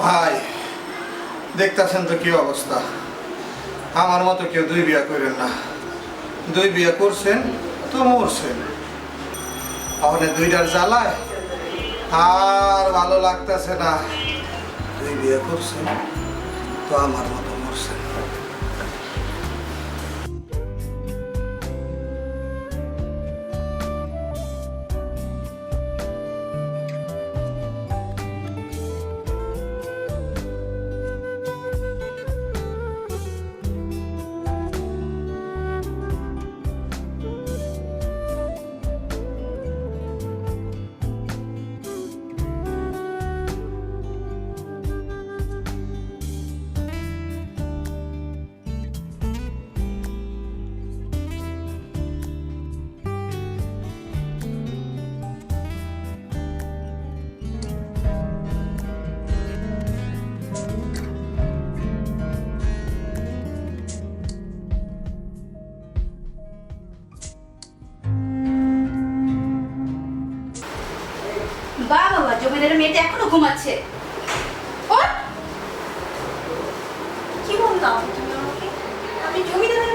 ভাই, দেখতেছেন তো কি অবস্থা? আমার মতো কেউ দুই বিয়া করেন না। দুই বিয়া করছেন তো মরছেন। ওখানে দুইটার জ্বালায় আর ভালো লাগতেছে না। দুই বিয়া করছেন তো আমার মতো মরছেন। বা বাবা জমিদারের মেয়েটা এখনও ঘুমাচ্ছে। ওঠ! কি বললাম তুমি আমাকে? আমি জমিদারের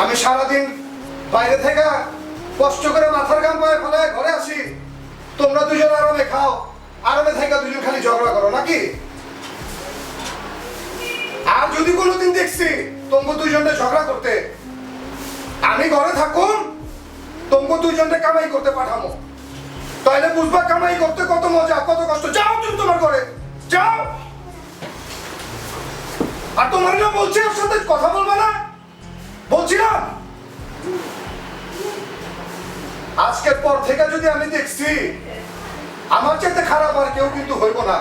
আমি সারাদিন বাইরে থেকে কষ্ট করে মাথার গাম পায়ে ফেলে ঘরে আসি। তোমরা দুজন আরামে খাও, আরামে থেকে দুজন খালি ঝগড়া করো, নাকি? আর যদি কোনোদিন দেখছি তোমরা দুজনে ঝগড়া করতে, আমি ঘরে থাকুন তোমরা দুজনে কামাই করতে পাঠামো। তাইলে বুঝবা কামাই করতে কত মজা, কত কষ্ট। যাও তুমি তোমার ঘরে, যাও। আর তোমার না বলছি ওর সাথে কথা না আজকের পর থেকে যদি আমি দেখছি, আমার চাইতে খারাপ আর কেউ কিন্তু হইব না।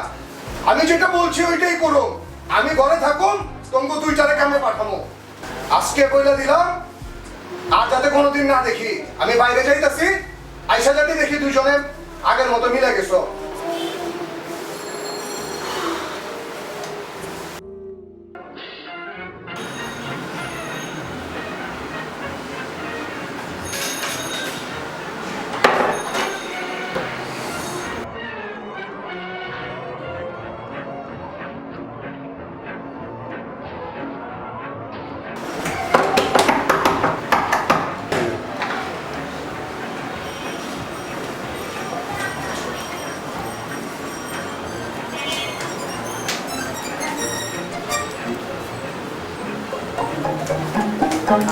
আমি যেটা বলছি ওইটাই করো আমি ঘরে থাকুন, তোমাকে দুইটারে কামে পাঠামো আজকে বইলা দিলাম, আর যাতে কোনোদিন না দেখি। আমি বাইরে যাইতাছি, আইসা যাতে দেখি দুজনে আগের মতো মিলে গেছো। ভাই,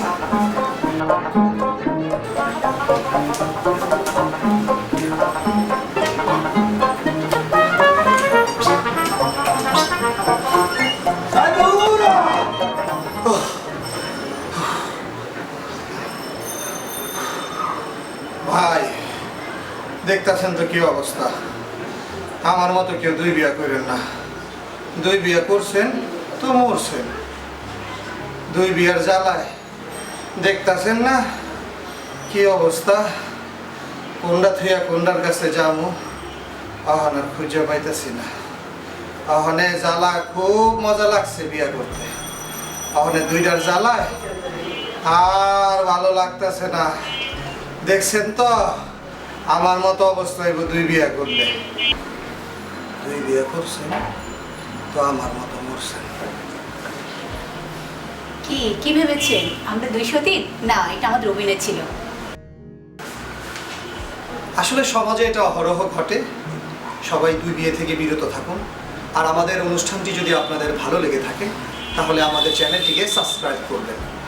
দেখতেছেন তো কি অবস্থা? আমার মতো কেউ দুই বিয়া করেন না। দুই বিয়া করছেন তো মরছেন। দুই বিয়ার জ্বালায় দেখতাছেন না? কি অবস্থা? কোনটা থুয়া কোনটার কাছে যাব আহন আর খুঁজে পাইতেছি না। আহনে জ্বালা খুব মজা লাগছে বিয়া করতে। আহনে দুইটার জ্বালায় আর ভালো লাগতেছে না। দেখছেন তো? আমার মতো অবস্থা হইব দুই বিয়া করলে। দুই বিয়া করছেন? তো আমার মতো কি ভেবেছেন আমরা দুইশো তিন? না, এটা আমাদের অভিনয় ছিল। আসলে সমাজে এটা অহরহ ঘটে। সবাই দুই বিয়ে থেকে বিরত থাকুন। আর আমাদের অনুষ্ঠানটি যদি আপনাদের ভালো লেগে থাকে, তাহলে আমাদের চ্যানেলটিকে সাবস্ক্রাইব করবেন।